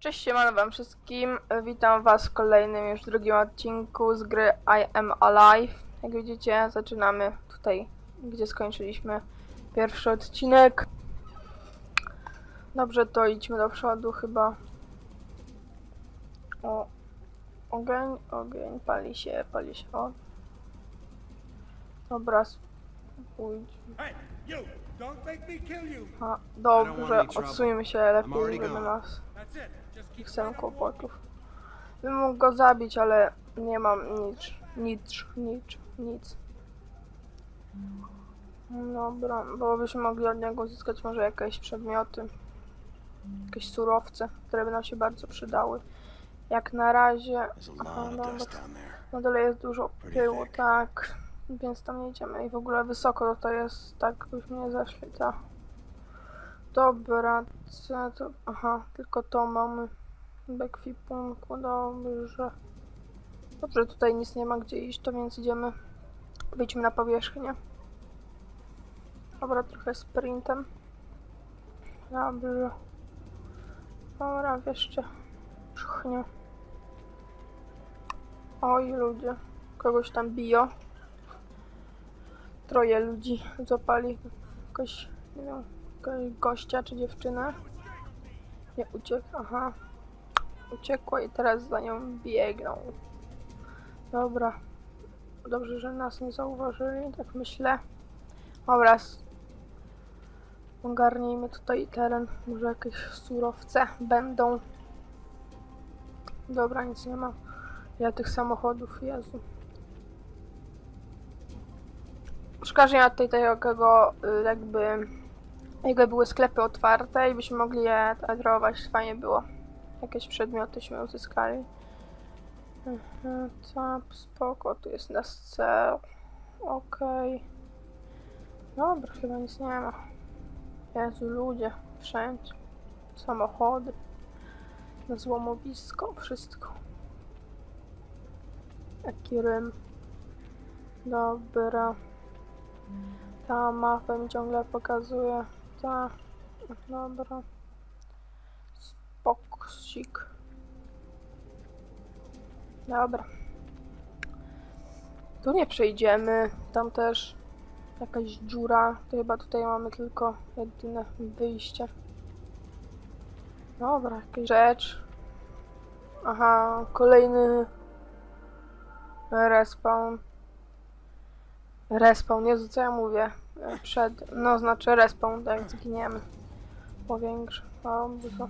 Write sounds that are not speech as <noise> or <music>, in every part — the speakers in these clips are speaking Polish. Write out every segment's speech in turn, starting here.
Cześć, siemano wam wszystkim. Witam was w kolejnym już drugim odcinku z gry I Am Alive. Jak widzicie, zaczynamy tutaj, gdzie skończyliśmy pierwszy odcinek. Dobrze, to idźmy do przodu chyba. O, ogień, ogień, pali się, pali się, o. Dobra, you! A, dobrze, odsuńmy się lepiej, żeby nas Chcę kłopotów. Bym mógł go zabić, ale nie mam nic, nic, nic, nic. Dobra, bo byśmy mogli od niego uzyskać może jakieś przedmioty, jakieś surowce, które by nam się bardzo przydały. Jak na razie, aha, na dole jest dużo pyłu, tak, więc tam nie idziemy. I w ogóle wysoko to jest, tak byśmy nie zeszli, tak. Dobra, co to, aha, tylko to mamy w ekwipunku, dobrze. Dobrze, tutaj nic nie ma gdzie iść, to więc idziemy, wyjdźmy na powierzchnię. Dobra, trochę sprintem. Dobrze. Dobra, jeszcze czchnie. Oj, ludzie. Kogoś tam biją. Troje ludzi złapali. Jakoś, nie wiem, gościa czy dziewczynę. Nie uciekł, aha. Uciekła i teraz za nią biegną. Dobra. Dobrze, że nas nie zauważyli, tak myślę. Dobra. Ogarnijmy tutaj teren. Może jakieś surowce będą. Dobra, nic nie ma. Ja tych samochodów, Jezu. Szkoda, że nie ma tutaj takiego y, jakby jakby były sklepy otwarte i byśmy mogli je teatrować, fajnie było. Jakieś przedmiotyśmy uzyskali. Mhm, Tap, spoko, tu jest nas cel. Okej. Dobra, chyba nic nie ma. Jezu, ludzie, wszędzie. Samochody. Na złomowisko, wszystko. Jaki rym. Dobra. Ta mapę ciągle pokazuje. Ta. Dobra. Spoksik. Dobra. Tu nie przejdziemy. Tam też jakaś dziura. To chyba tutaj mamy tylko jedyne wyjście. Dobra, jakaś rzecz. Aha, kolejny respawn. Respawn, Jezu, co ja mówię? Przed, no znaczy respawn, tak zginiemy. Powiększy. O, dużo.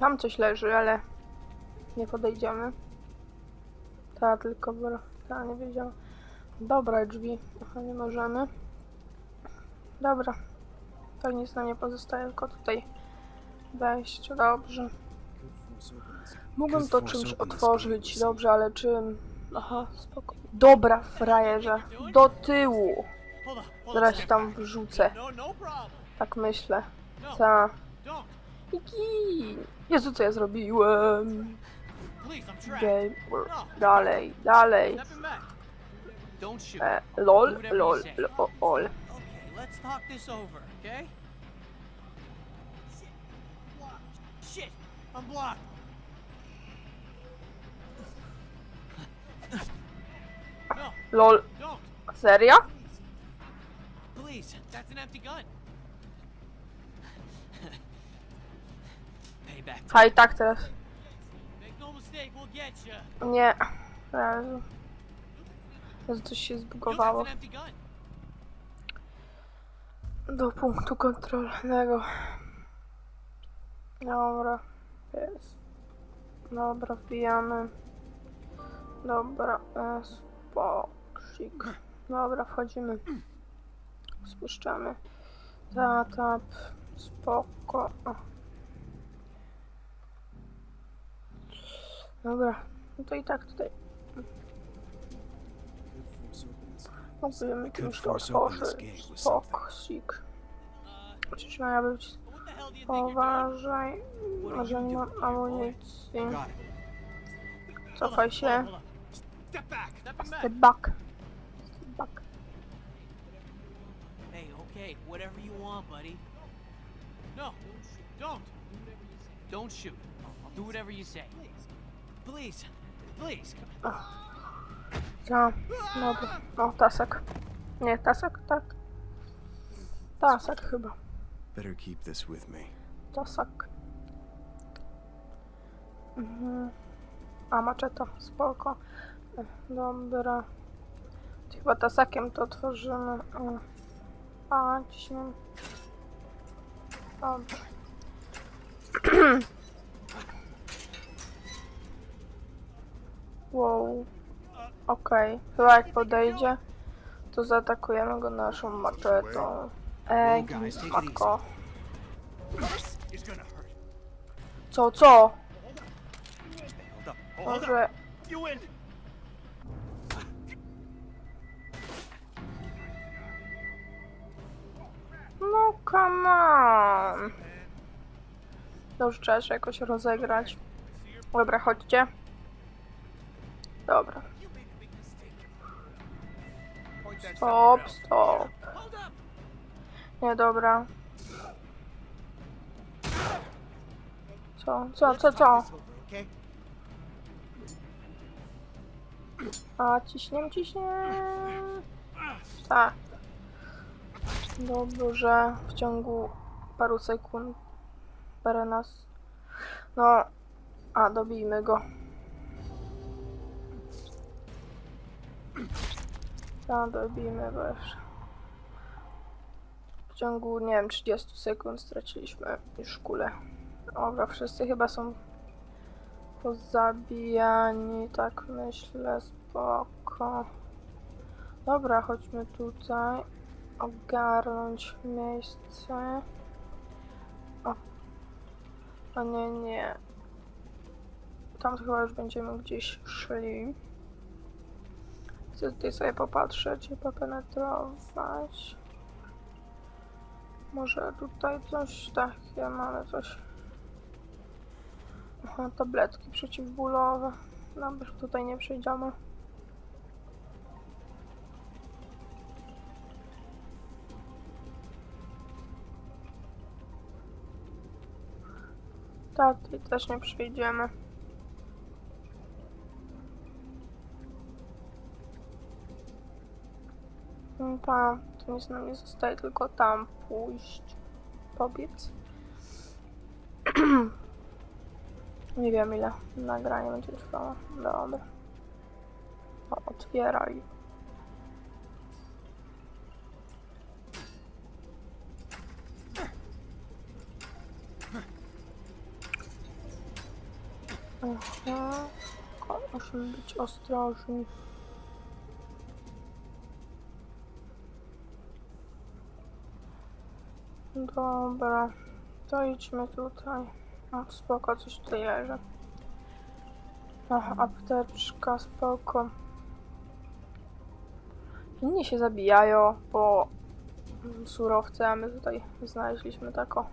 Tam coś leży, ale nie podejdziemy. Ta tylko, ta nie wiedziała. Dobra, drzwi. Aha, nie możemy. Dobra. To nic nam nie pozostaje, tylko tutaj wejść. Dobrze. Mógłbym to czymś otworzyć, dobrze, ale czym? Aha, spoko. Dobra, frajerze. Do tyłu. Zaraz się tam wrzucę. Tak myślę. Ta. Don't. Iki. Jezu, co ja zrobiłem? Game. Dalej, dalej. E, lol, lol, lol. Lol. Serio? Please, that's an empty gun. Ha, i tak teraz. Nie. Jezu. Jezu, coś się zbugowało. Do punktu kontrolnego. Dobra. Jest. Dobra, wbijamy. Dobra, e. Dobra, wchodzimy. Spuszczamy. Ta, tap. Spoko. O. Dobra, no to i tak tutaj. Open this otworzyć. Uh, Czyż miała być? Poważaj, może nie mam amunicji. Cofaj się. Step back. Step back. Step back. Hey, okay, whatever you want, buddy. No, don't. Don't shoot. Do whatever you say. Please. Please. Ja, dobra. No, tasek. Nie, tasek, tak. Tasek chyba. Better keep this with me. Tasak. Mhm. A, maczeta, spoko. Dobra. Chyba tasakiem to otworzymy. A, gdzieś mam. <clears throat> wow. Okej, chyba jak podejdzie, to zaatakujemy go naszą maczetą. Ej, matko. Co, co? Może... No come on. Już trzeba się jakoś rozegrać. Dobra, chodźcie. Dobra. Stop, stop. Nie, dobra. Co, co, co, co? A, ciśniem, ciśniem. Tak. Dobrze, w ciągu paru sekund. Parę nas. No, a dobijmy go. Dobijmy go jeszcze. W ciągu, nie wiem, 30 sekund straciliśmy już kulę. Dobra, wszyscy chyba są pozabijani, tak myślę, spoko. Dobra, chodźmy tutaj. Ogarnąć miejsce. O. A nie, nie. Tam chyba już będziemy gdzieś szli. Chcę tutaj sobie popatrzeć i popenetrować. Może tutaj coś takie mamy, coś. Aha, tabletki przeciwbólowe. Dobra, tutaj nie przejdziemy. Tak, tutaj też nie przejdziemy. Tam, to nic nam nie zostaje, tylko tam pójść. Pobiec. <clears throat> nie wiem ile nagranie będzie trwało. Dobra. Otwieraj. Aha. Musimy być ostrożni. Dobra, to idźmy tutaj. O, spoko, coś tutaj leży. Ach, apteczka, spoko. Inni się zabijają mm, surowce, a my tutaj znaleźliśmy taką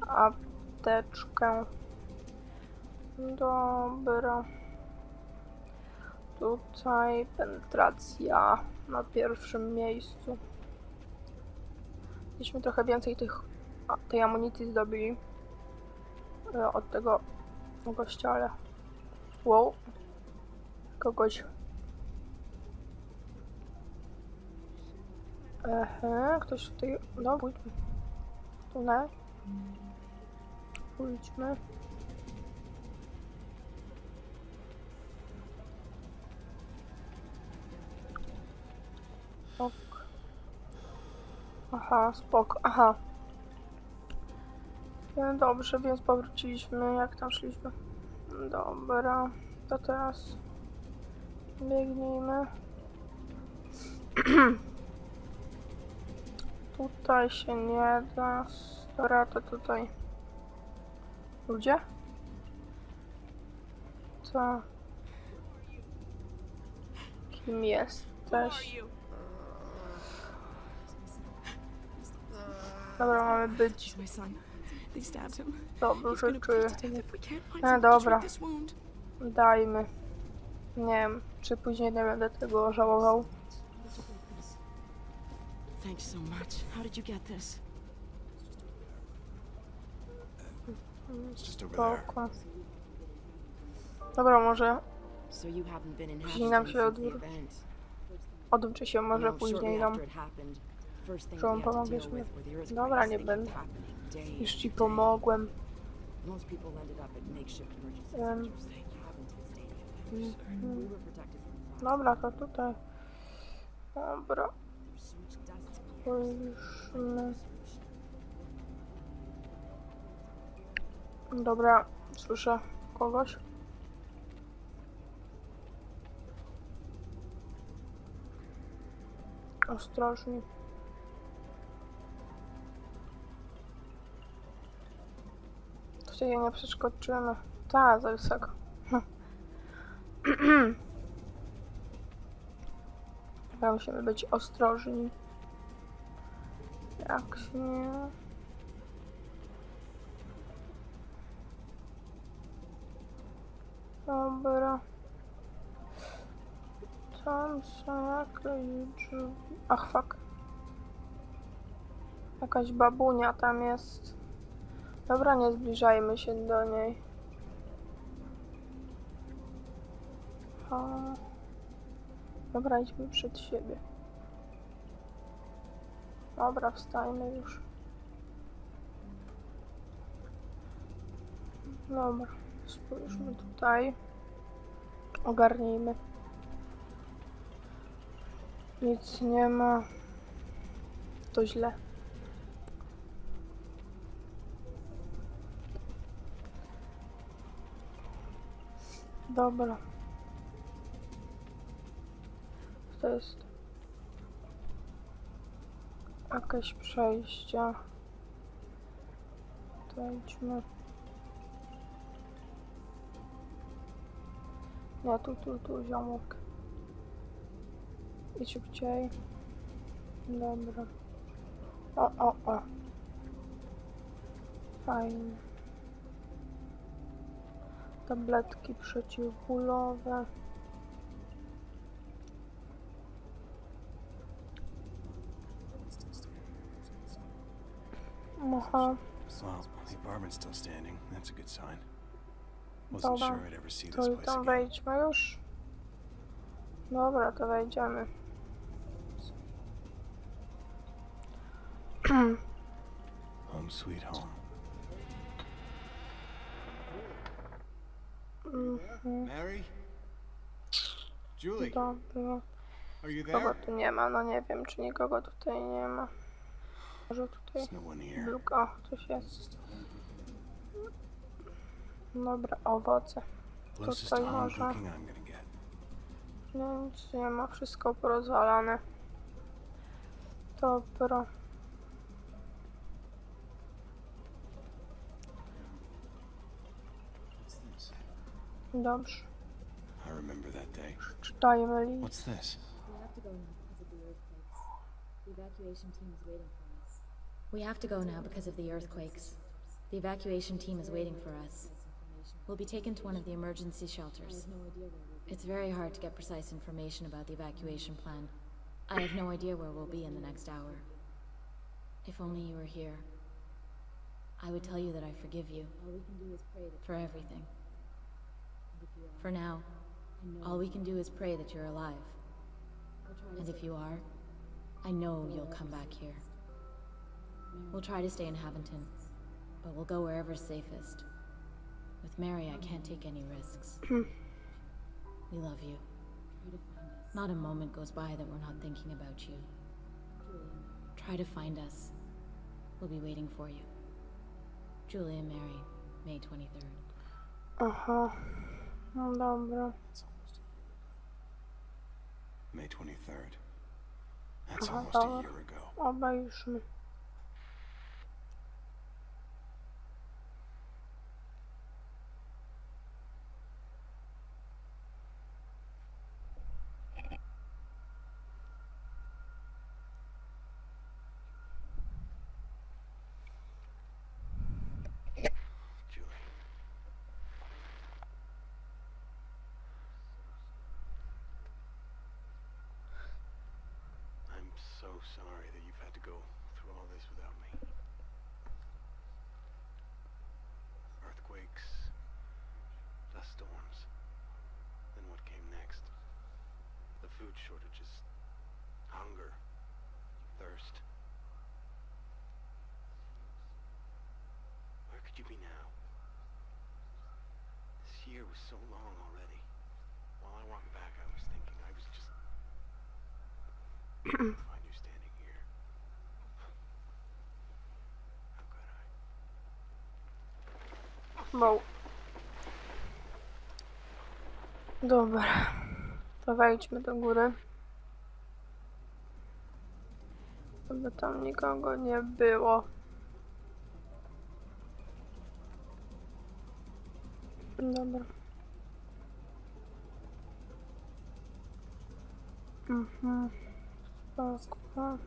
apteczkę. Dobra. Tutaj penetracja na pierwszym miejscu. Byśmy trochę więcej tych, tej amunicji zdobyli e, od tego gościa, ale wow, kogoś. Ehe, ktoś tutaj, no pójdźmy. Tunel. Pójdźmy. Aha, spoko, aha. No dobrze, więc powróciliśmy, jak tam szliśmy. Dobra, to teraz biegnijmy. <clears throat> tutaj się nie da. Dobra, to tutaj. Ludzie? Co? Kim jesteś? We can't find A, something to dobra. Dajmy. Nie wiem, czy później nie będę tego żałował. Thanks so much. How did you get this? It's just over there. Spoko. Dobra, może Później nam się odwróci. odwróci się może know, później nam. Pomożesz deal mi. Dobra, nie będę. Już ci pomogłem. Blast. Dobra, to tutaj. Dobra, spójrzmy. Dobra, słyszę kogoś. Ostrożnie. Tutaj nie przeskoczymy. Ta, za wysoko. <clears throat> Chyba musimy być ostrożni. Jak się. Dobra. Tam są jakieś drzwi. Ach, fuck. Jakaś babunia tam jest. Dobra, nie zbliżajmy się do niej. Dobra, idźmy przed siebie. Dobra, wstajmy już. Dobra, spójrzmy tutaj. Ogarnijmy. Nic nie ma. To źle. Dobra. To jest jakieś przejście. To idźmy. Nie, tu, tu, tu, ziomek. I szybciej. Dobra. O, o, o. Fajnie. Tabletki przeciwbólowe. Aha, Well, the apartment's still standing. That's a good sign. Wasn't Dobra. sure I'd ever see to this i place tam again. wejdźmy już. Dobra, to wejdziemy. Home sweet home. Mhm, Dobra. Kogo tu nie ma? No nie wiem, czy nikogo tutaj nie ma. Może tutaj no. O, coś jest. Dobra, owoce. Tutaj. Nie, nic nie ma, wszystko porozwalane. Dobra. Dobrze, I remember that day. czytajmy list. What's this? We have to go now because of the earthquakes. The evacuation team is waiting for us. We have to go now because of the earthquakes. The evacuation team is waiting for us. We'll be taken to one of the emergency shelters. It's very hard to get precise information about the evacuation plan. I have no idea where we'll be in the next hour. If only you were here. I would tell you that I forgive you. For everything. For now, all we can do is pray that you're alive. And if you are, I know you'll come back here. We'll try to stay in Haventon, but we'll go wherever's safest. With Mary, I can't take any risks. Hmm. we love you. Not a moment goes by that we're not thinking about you. Try to find us. We'll be waiting for you. Julie and Mary, May 23rd. Aha. Uh-huh. No dobra. May 23rd. That's Uh-huh. almost a year ago. Obejrzmy. Was so long already. While I walked back, I was thinking I was just. <clears throat> find you standing here. How could I? Wow. Dobra. To wejdźmy do góry. Żeby tam nikogo nie było. Dobra. Mhm. Spoko.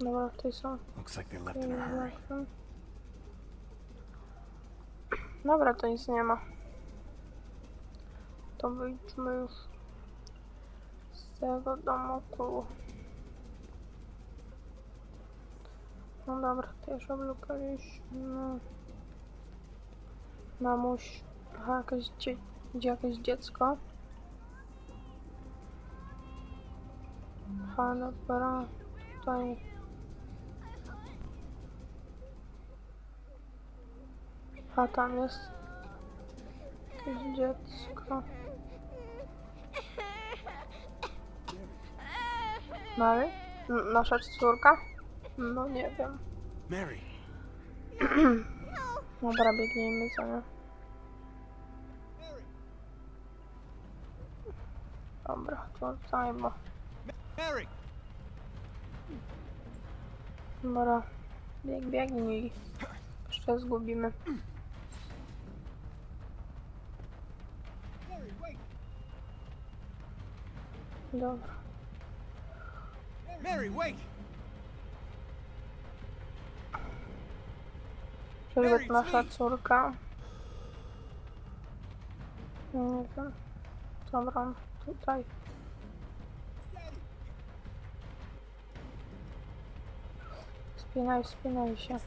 Dobra, tutaj są Looks like they left in a hurry. Dobra, to nic nie ma. To wyjdźmy już z tego domu. No dobra, to już oblokaliśmy. Mamuś. Aha, jakieś dzie gdzie jakieś dziecko. Aha, dobra. Tutaj A tam jest jakieś dziecko. Mary? N- Nasza córka? No nie wiem. Mary! <clears throat> Dobra, biegnijmy za nią. Dobra, tutaj, bo... Dobra, bieg, biegnij. Jeszcze zgubimy. Dobra. Mary, wait! Czyżby nasza córka? Nie wiem. Dobra, tutaj. Spinaj, spinaj się.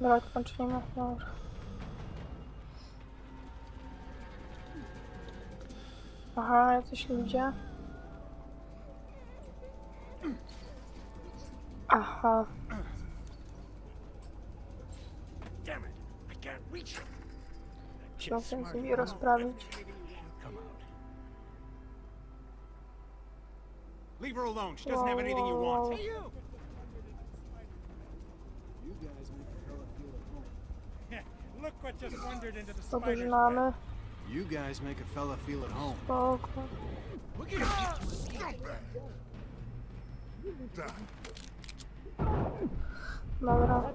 Dobra, odpocznijmy. Dobra. Aha, jacyś ludzie. Aha, się z nimi rozprawić. Alone. She doesn't have anything you want. Hey, you! Look what just wandered into the Kogoś spider's mamy. You guys make a fella feel at home. Spoko. Look at you! Dobra.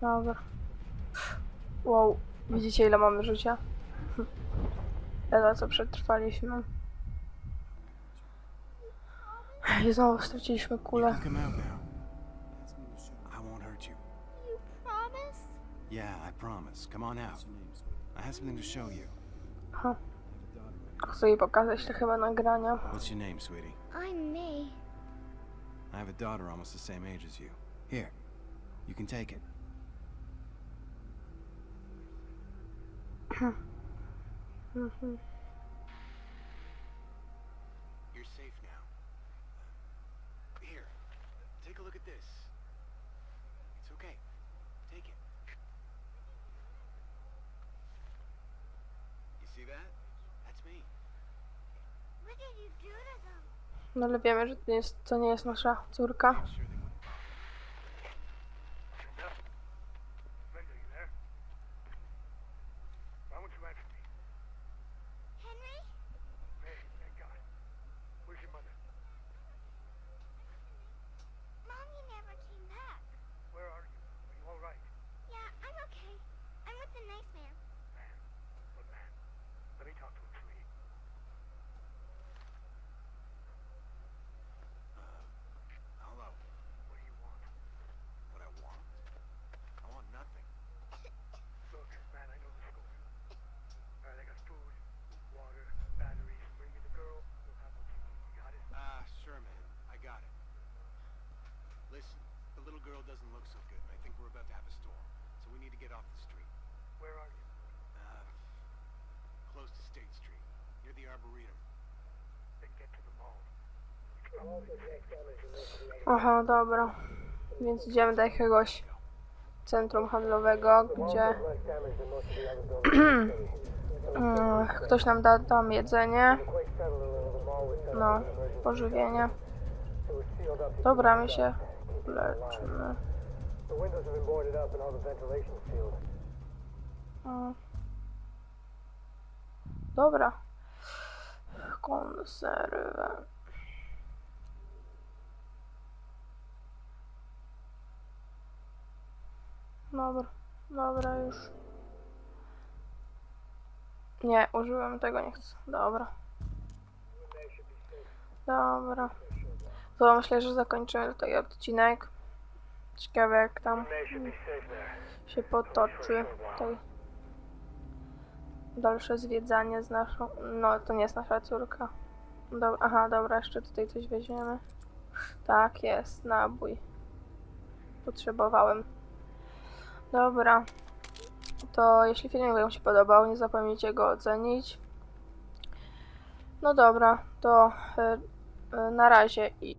Dobra. Wow, widzicie ile mamy życia? <laughs> Ledwo co przetrwaliśmy. I znowu straciliśmy kulę. Yeah, I promise. Come on out. I have something to show you. Chcę jej pokazać te chyba nagrania. What's your name, sweetie? I'm May. I have a daughter almost the same age as you. Here, you can take it. Mhm. You're safe now. Here, take a look at this. It's okay. Take it. You see that? That's me. What did you do to them? No ale wiemy, że to, jest, to nie jest nasza córka. Sure they would. Linda, you there? Why won't you answer me? Henry? Mary, thank God. Where's your mother? Mom, you never came back. Where are you? Are you all right? Yeah, I'm okay. I'm with the nice man. Man. What man? Let me talk to him, sweetie. Hello. What do you want? What I want? I want nothing. Look, man, I know the score. All right, I got food, water, batteries. Bring me the girl. You'll have what you need. You got it? Ah, sure, man. I got it. Listen, the little girl doesn't look so good, and I think we're about to have a storm. So we need to get off the street. Where are you? Uh, close to State Street, near the Arboretum. Aha, dobra. Więc idziemy do jakiegoś centrum handlowego, gdzie Mm, <clears throat> ktoś nam da tam jedzenie. No, pożywienie. Dobra, my się leczymy. The windows have been boarded up and all the ventilation's sealed. Mm. Dobra. Konserwę. Dobra, dobra już. Nie, użyłem tego, nie chcę. Dobra. Dobra. To myślę, że zakończymy tutaj odcinek. Ciekawe jak tam się potoczy tutaj dalsze zwiedzanie z naszą... No, to nie jest nasza córka. Dobra, aha, dobra, jeszcze tutaj coś weźmiemy. Tak, jest, nabój. Potrzebowałem. Dobra. To jeśli filmik Wam się podobał, nie zapomnijcie go ocenić. No dobra, to y, y, na razie i